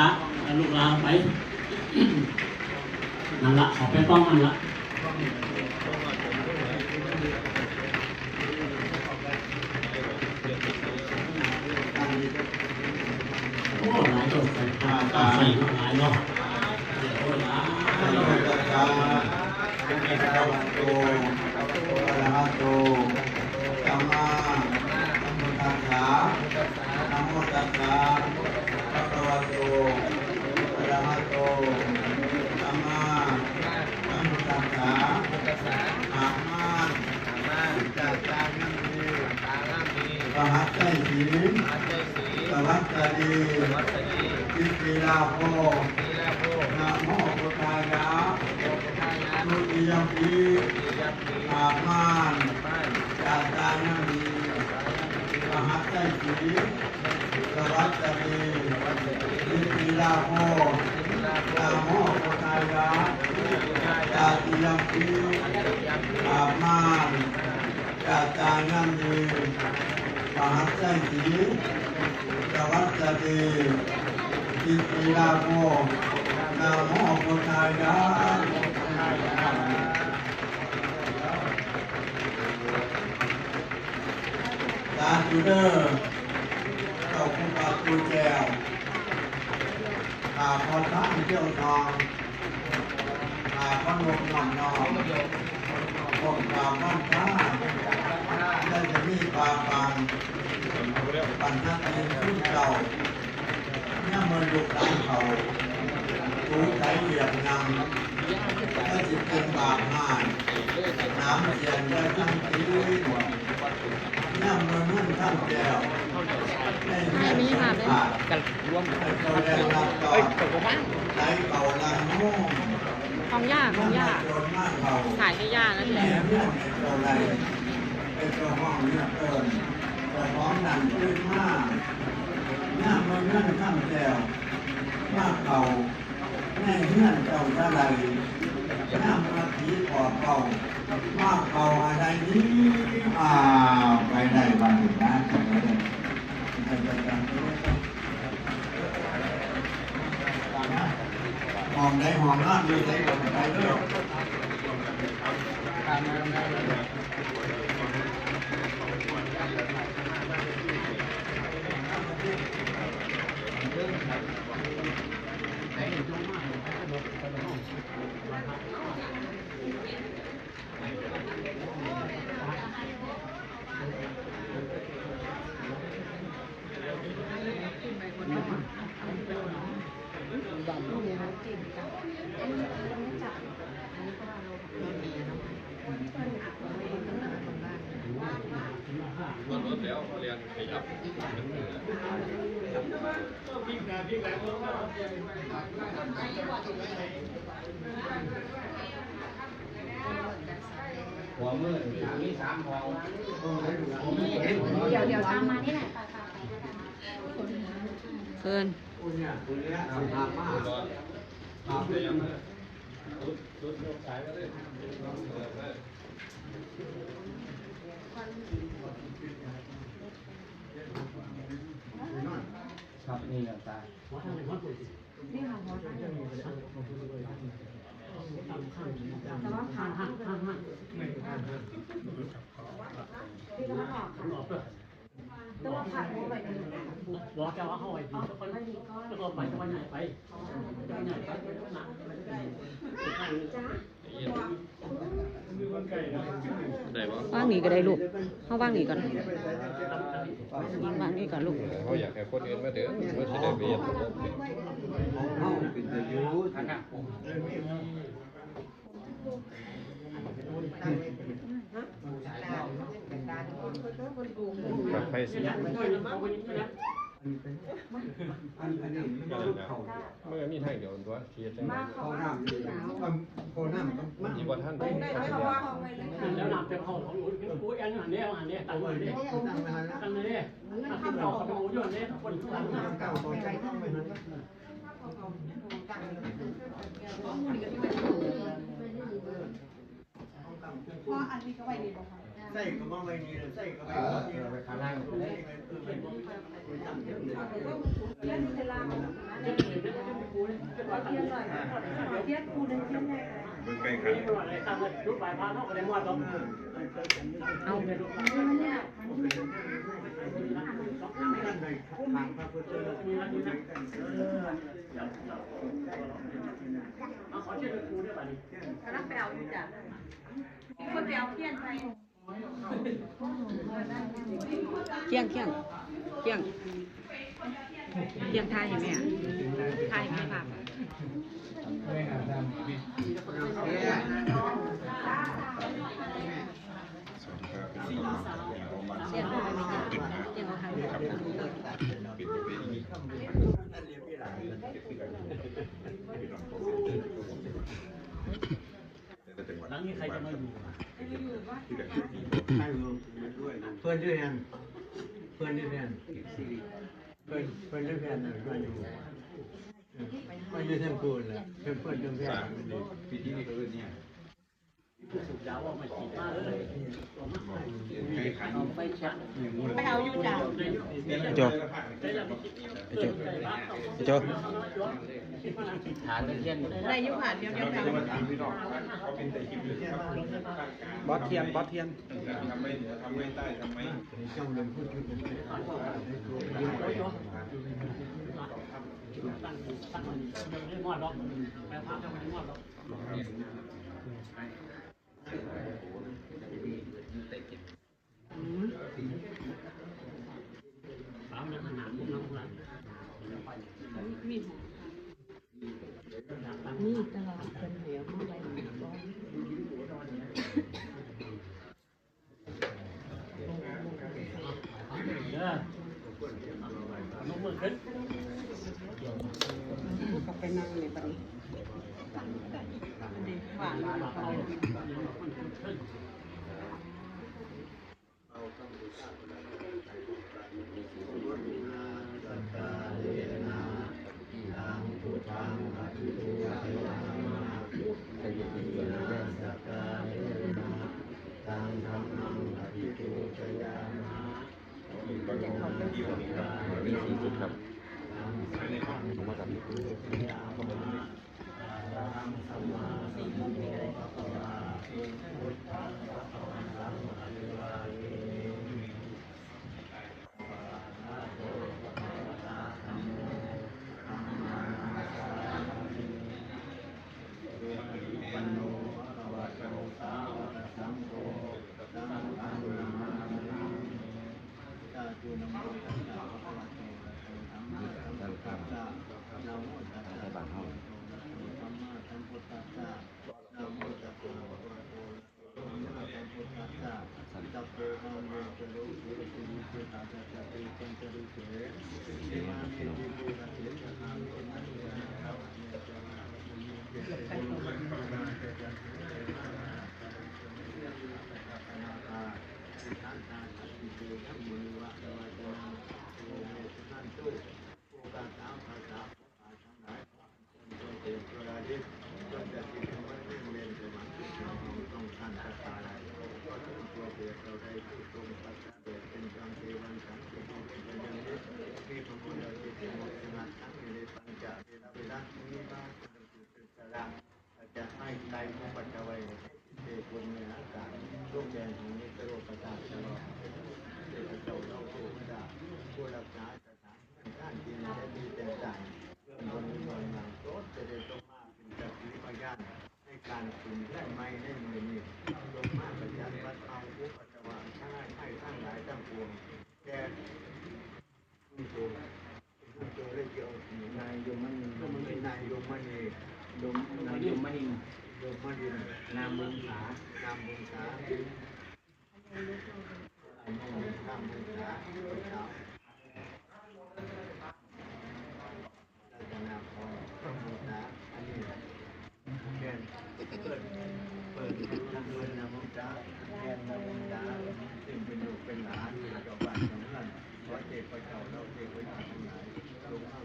ละแล้วลูกลาไปนั่นละขอไปป้องมันละโอ้หลายตัวใส่ตาตาใส่หลายเนาะโอ้หลายนะโมตัสสะภะคะวะโตอะระหะโตสัมมาสัมพุทธัสสะนะโมตัสสะภะคะวะโตอะระหะโตสัมมาสัมมัสสะอามาจัตตานังมีปะหัตไตสีสวัสดีทิติลาโภนะโมพุทธายะทุติยมปีอาพานจาตานามีมหัตไตสีสะ โมพุทธายะจา ติยมปีอาพานจาตานามีมหัตไตสีสวัสดีทิติลาโภนะโมพุทธายะสาธุเด้อเจ้าคุณพระคุณแก้ว ข้าพอท่านเที่ยวทองข้าพระนมนำนองพวกข้าบ้านข้าได้จะมีปาปังปัญหาเองขึ้นเก่าเนี่ยมันลุกหลังเขารู้ใช้เหยียบนำถ้าจิตเป็นบาปหายน้ำเย็นได้ทั้งทีเน้ำมันนั่นท่านแก้ว กันร่วมในตัวแดงรับต่อเอ้ยตกบ้านไหลเก่างของย่าของย่าโดนมากเก่าขายให้ย่านั่นแหละเพื่อนในตัวไรเป็นตัวห้องเนื้อเกินตัวห้องดันขึ้นมากหน้ำมันนั่นท่านแก้วมากเก่าแม่เงื่อนเจ้าอะไรน้ำมาผีปอดเก่ามากเก่าอะไรนี้อ้าวไปได้บ้างนะไปได้ ไปได้หองได้ห้องนั่นอยู่ไหนก็ไปเด้อมันรถแล้วเรียนขยับ หัวมือมีสามพอเดี๋ยวเดี๋ยวตามมานี่แหละเฟิร์น คุณเนี่ยคุณเนี่ยทำมากมากรถครับขยับรถรถรถสายก็ได้ครับนี่แหละตานี่ค่ะหัวใจแต่ว่าขาที่ก็ที่ออกค่ะ แต่ว่าขาหัวไปนี่บอกแกว่าเขาไว้ดีคนมันมีก้อนแล้วก็ไปจะวันไหนไปจะวันไหนไปหนักจ้าได้ปะว่างหนีก็ได้ลูกเข้าว่างหนีก่อนว่างหนีก่อนลูกเขาอยากให้คนอื่นมาเด้อว่าจะได้เบียดระบบของเขาเป็นจะ อยู่กับไฟสีอันอันนี้มันลูกเขาเมื่อมีทางเดียวตัวเทียดจังเขาน้ำอยู่เขาน้ำต้องมาอีกวันท่านแล้วหนักจะเข้าของหนูกูแอนหันเนี่ยหันเนี่ยตังเนี่ยตั้งไว้ให้แล้วตังเนี่ยตังค์เราเขาเอาอยู่เนี่ยคนทุกคนตั้งเก่าตอนใจตั้งไว้ให้แล้ พราะอันนี้ก็ไว้ดีบ่ค่ะใส่ก็มาไว้นี่ใส่ก็ไว้นี่ไปข้างล่างแล้วมีเวลาจะเห็นเทียนปูหนึ่งเทียนใหญ่เบิ่งใกล้กันเอากำลังไปเอาอยู่จ้ะ คนไปเอาเทียนไปเที่ยงเที่ยงเที่ยงเที่ยงทายเห็นไหม่ทายไม่ผ่าน ไม่หาท เที่ยงเอาไปไม่ได้เที่ยงเอาทาง ปิดประเพณีแต่จังหวัด หลังนี้ ใครจะมาอยู่ที่ไหนให้วมด้วยเพื่อนด้วยกันเพื่อนด้วยกันเพื่อนเพื่อนด้วยกันมาอยู่มาอยู่ทั้งคู่แหละเพื่อนเพื่อนด้วยกันพิธีนี้เนี่เขาเนี่ย เทียนได้อยู่ค่ะเดี๋ยวเดี๋ยวเราเดี๋ยวจะมาถามพี่น้องเขาเป็นแต่คลิปอยู่ที่บอสเทียนบอสเทียเหนือทำไมใต้ทำไม จ้องเดินพูดคุยกัน ตั้งตั้งมันไม่มอดหรอกแม่พาจะไม่มอดหรอกสามยังขนาดนี้น้องรัน นี่ตลอดเป็นเหวมาไว้ร้อน เด้อลงมือขึ้น ก็ไปนั่งในบัดนี้ดีหวาน เอา มี สุดครับ ผมว่าครับ จะ ให้ใจของปัจจัยเทคุณในอากาศร่วมแดนของนิสโรประสาทตลอดเด็กเจ้าเราโตพระดาผู้รักษาสถานท่านที่ได้มีแต่ใจเรื่องบนเมืองนางโตจะได้ตกมาเป็นจักรีพยานในการถึงได้ไม่ได้มือนี้ลงมาประยันวัดเอาผู้ปัจจุบันทั้งให้ทั้งหลายทั้งปวงแก่ผู้โตผู้โตได้เกี่ยวนายยมันนายยมันนี่ยมนายยมมันยมมันนามเมืองสานามเมืองสาอันนี้นาม เมืองสาประชารัตนาพรพระมุตาอันนี้แกนเปิดเปิดทางเดินนามเมืองสาแกนนามเมืองสาซึ่งเป็นลูกเป็นหลานกับบ้านสำคัญขอเทพเจ้าเราเทพเจ้า